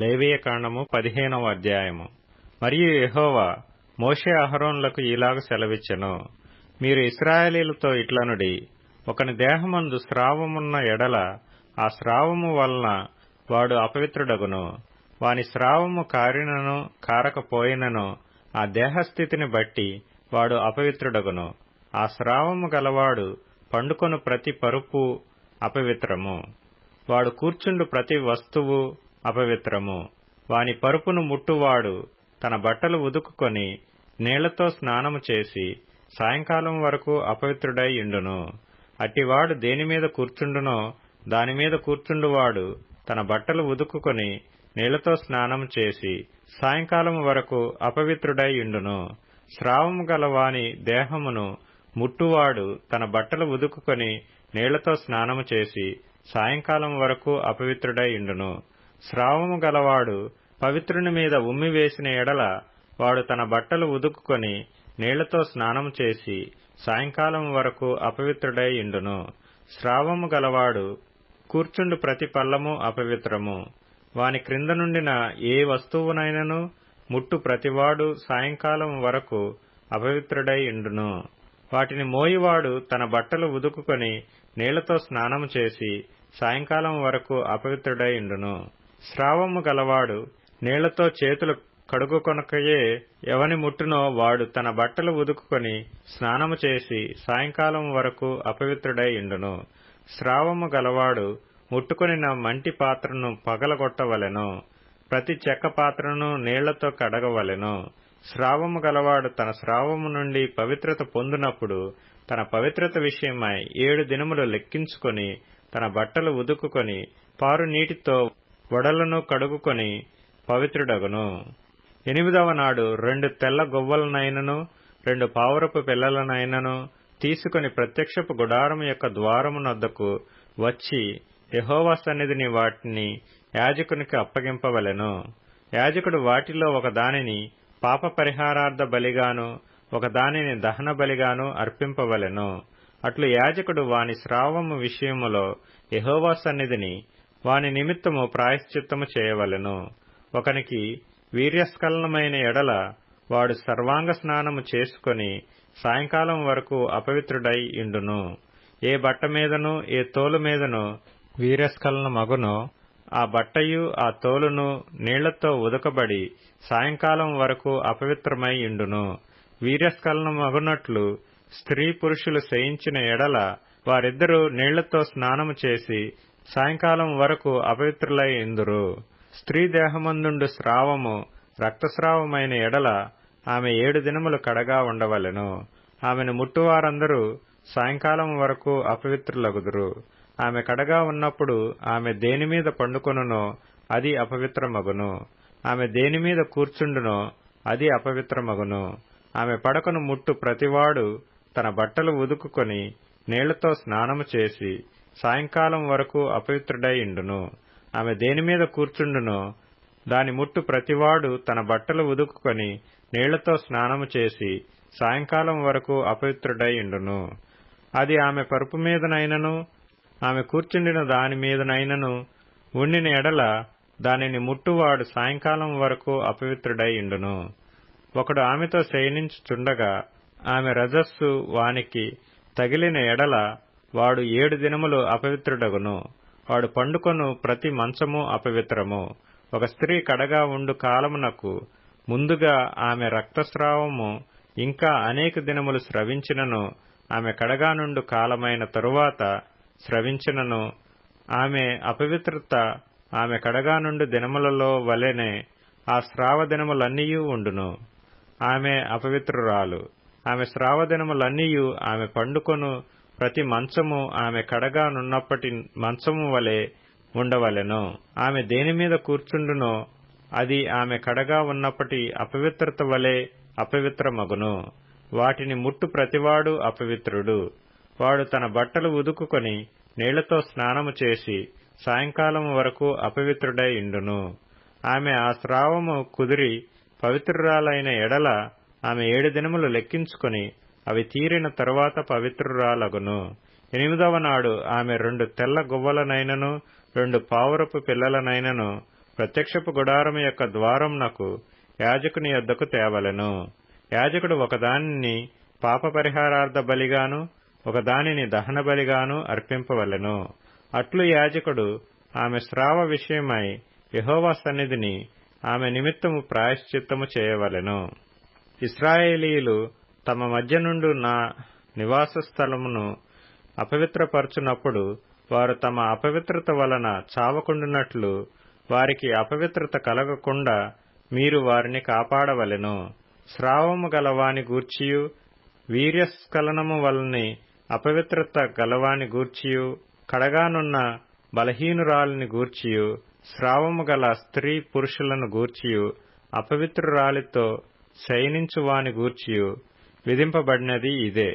లేవియ కాండము పదిహేనవ అధ్యాయము. మరియు యహోవా మోషే అహరోన్లకు ఇలాగ సెలవిచ్చెను. మీరు ఇస్రాయేలీలతో ఇట్లనుడి ఒకని దేహమందు స్రావమున్న ఎడల ఆ స్రావము వలన వాడు అపవిత్రుడగును. వాని స్రావము కారినను కారకపోయినను ఆ దేహస్థితిని బట్టి వాడు అపవిత్రుడగును. ఆ స్రావము గలవాడు పండుకొను ప్రతి పరుపు అపవిత్రము. వాడు కూర్చుండు ప్రతి వస్తువు అపవిత్రము. వాని పరుపును ముట్టువాడు తన బట్టలు ఉదుకుకొని నీళ్ళతో స్నానము చేసి సాయంకాలం వరకు అపవిత్రుడై ఇండును అట్టివాడు దేనిమీద కూర్చుండునో దానిమీద కూర్చుండువాడు తన బట్టలు ఉదుకుకొని నీళ్ళతో స్నానము చేసి సాయంకాలం వరకు అపవిత్రుడై ఇండును స్రావము గల వాని దేహమును ముట్టువాడు తన బట్టలు ఉదుకుకొని నీళ్ళతో స్నానము చేసి సాయంకాలం వరకు అపవిత్రుడై ఇండును స్రావము గలవాడు పవిత్రుని మీద ఉమ్మి వేసిన ఎడల వాడు తన బట్టలు ఉదుకుకొని నీళ్ళతో స్నానము చేసి సాయంకాలం వరకు అపవిత్రుడై ఇండును. స్రావము గలవాడు కూర్చుండు ప్రతి పల్లము అపవిత్రము. వాని క్రింద నుండిన ఏ వస్తువునైనను ముట్టు ప్రతివాడు సాయంకాలం వరకు అపవిత్రుడై ఇండును. వాటిని మోయివాడు తన బట్టలు ఉదుకుకొని నీళ్ళతో స్నానము చేసి సాయంకాలం వరకు అపవిత్రుడై ఇండును. స్రావము గలవాడు నీళ్ళతో చేతులు కడుగుకొనకయే ఎవని ముట్టునో వాడు తన బట్టలు ఉదుకుకొని స్నానము చేసి సాయంకాలం వరకు అపవిత్రుడై ఇండును. స్రావము గలవాడు ముట్టుకొనిన మంటి పాత్రను పగలగొట్టవలెను. ప్రతి చెక్క పాత్రను నీళ్ళతో కడగవలెను. స్రావము గలవాడు తన స్రావము నుండి పవిత్రత పొందినప్పుడు తన పవిత్రత విషయమై ఏడు దినములు లెక్కించుకొని తన బట్టలు ఉదుకుకొని పారు నీటితో వడలను కడుగుకొని పవిత్రుడగును. ఎనిమిదవ నాడు రెండు తెల్ల గొవ్వలనైనను రెండు పావురపు పిల్లలనైనను తీసుకుని ప్రత్యక్షపు గుడారం యొక్క ద్వారమునొద్దకు వచ్చి యహోవా సన్నిధిని వాటిని యాజకునికి అప్పగింపవలెను. యాజకుడు వాటిలో ఒక దానిని పాప పరిహారార్థ బలిగాను ఒక దానిని దహన బలిగాను అర్పింపవలెను. అట్లు యాజకుడు వాని స్రావము విషయములో యహోవా సన్నిధిని వాని నిమిత్తము ప్రాయశ్చిత్తము చేయవలెను. ఒకనికి వీర్యస్ఖలనమైన ఎడల వాడు సర్వాంగ స్నానము చేసుకొని సాయంకాలం వరకు అపవిత్రుడై ఇండును. ఏ బట్ట మీదను ఏ తోలు మీదను వీర్యస్ఖలన మగునో. ఆ బట్టయు ఆ తోలును నీళ్ళతో ఉదకబడి సాయంకాలం వరకు అపవిత్రమై ఇండును. వీర్యస్ఖలన మగునట్లు స్త్రీ పురుషులు శయించిన ఎడల వారిద్దరూ నీళ్ళతో స్నానము చేసి సాయంకాలం వరకు అపవిత్రులై ఇందురు స్త్రీ దేహమందుండు స్రావము రక్తస్రావమైన ఎడల ఆమె ఏడు దినములు కడగా ఉండవలెను. ఆమెను ముట్టువారందరూ సాయంకాలం వరకు అపవిత్రులగుదురు. ఆమె కడగా ఉన్నప్పుడు ఆమె దేనిమీద పండుకొనునో అది అపవిత్రమగును. ఆమె దేనిమీద కూర్చుండునో అది అపవిత్రమగును. ఆమె పడకను ముట్టు ప్రతివాడు తన బట్టలు ఉదుకుకొని నీళ్ళతో స్నానము చేసి సాయంకాలం వరకు అపవిత్రుడై ఇండును ఆమె దేనిమీద కూర్చుండునో దాని ముట్టు ప్రతివాడు తన బట్టలు ఉదుకుకొని నీళ్ళతో స్నానము చేసి సాయంకాలం వరకు అపవిత్రుడై ఇండును అది ఆమె పరుపు మీదనైనను ఆమె కూర్చుండిన దాని మీదనైనను ఉండిన ఎడల దానిని ముట్టువాడు సాయంకాలం వరకు అపవిత్రుడై ఇండును ఒకడు ఆమెతో శయనించుచుండగా ఆమె రజస్సు వానికి తగిలిన ఎడల వాడు ఏడు దినములు అపవిత్రుడగును. వాడు పండుకొను ప్రతి మంచము అపవిత్రము. ఒక స్త్రీ కడగా ఉండు కాలమునకు ముందుగా ఆమె రక్తస్రావము ఇంకా అనేక దినములు స్రవించినను ఆమె కడగా నుండు కాలమైన తరువాత స్రవించినను ఆమె అపవిత్రత ఆమె కడగా నుండి దినములలో వలెనే ఆ స్రావ దినములన్నీయూ ఉండును. ఆమె అపవిత్రురాలు. ఆమె స్రావ దినములన్నీయూ ఆమె పండుకొను ప్రతి మంచము ఆమె కడగా నున్నప్పటి మంచము వలె ఉండవలెను. ఆమె దేని మీద కూర్చుండునో అది ఆమె కడగా ఉన్నప్పటి అపవిత్రత వలె అపవిత్రమగును. వాటిని ముట్టు ప్రతివాడు అపవిత్రుడు. వాడు తన బట్టలు ఉదుకుకొని నీళ్ళతో స్నానము చేసి సాయంకాలం వరకు అపవిత్రుడై ఇండును. ఆమె ఆ స్రావము కుదిరి పవిత్రురాలైన ఎడల ఆమె ఏడు దినములు లెక్కించుకొని అవి తీరిన తరువాత పవిత్రురాలగును. ఎనిమిదవ నాడు ఆమె రెండు తెల్ల గువ్వలనైనను రెండు పావురపు పిల్లలనైనను ప్రత్యక్షపు గుడారము యొక్క ద్వారంనకు యాజకుని యొద్దకు తేవలెను. యాజకుడు ఒకదానిని పాప పరిహారార్థ బలిగాను ఒకదానిని దహన బలిగాను అర్పింపవలెను. అట్లు యాజకుడు ఆమె స్రావ విషయమై యహోవా సన్నిధిని ఆమె నిమిత్తము ప్రాయశ్చిత్తము చేయవలెను. ఇస్రాయేలీలు తమ మధ్య నుండి నా నివాస స్థలమును అపవిత్రపరచునప్పుడు వారు తమ అపవిత్రత వలన చావకుండునట్లు వారికి అపవిత్రత కలగకుండా మీరు వారిని కాపాడవలెను. స్రావము గలవాని గూర్చియు వీర్యస్ఖలనము వలని అపవిత్రత గలవాని గూర్చియు కడగానున్న బలహీనురాలిని గూర్చియు స్రావము గల స్త్రీ పురుషులను గూర్చియు అపవిత్రురాలితో శయనించువాని గూర్చియు విధింపబడినది ఇదే.